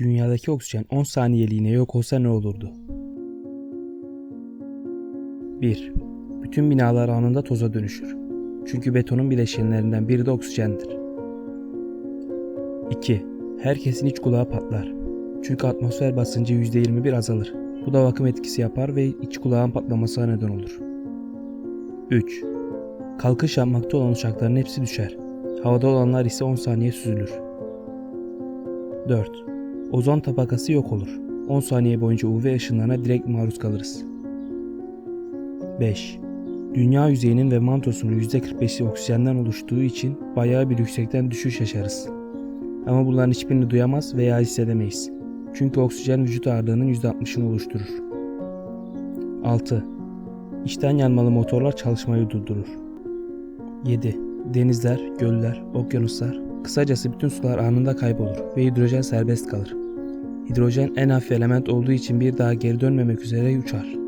Dünyadaki oksijen 10 saniyeliğine yok olsa ne olurdu? 1. Bütün binalar anında toza dönüşür. Çünkü betonun bileşenlerinden biri de oksijendir. 2. Herkesin iç kulağı patlar. Çünkü atmosfer basıncı %21 azalır. Bu da vakum etkisi yapar ve iç kulağın patlamasına neden olur. 3. Kalkış yapmakta olan uçakların hepsi düşer. Havada olanlar ise 10 saniye süzülür. 4. Ozon tabakası yok olur. 10 saniye boyunca UV ışınlarına direkt maruz kalırız. 5. Dünya yüzeyinin ve mantosunun %45'i oksijenden oluştuğu için bayağı bir yüksekten düşüş yaşarız. Ama bunların hiçbirini duyamaz veya hissedemeyiz. Çünkü oksijen vücut ağırlığının %60'ını oluşturur. 6. İçten yanmalı motorlar çalışmayı durdurur. 7. Denizler, göller, okyanuslar, kısacası bütün sular anında kaybolur ve hidrojen serbest kalır. Hidrojen en hafif element olduğu için bir daha geri dönmemek üzere uçar.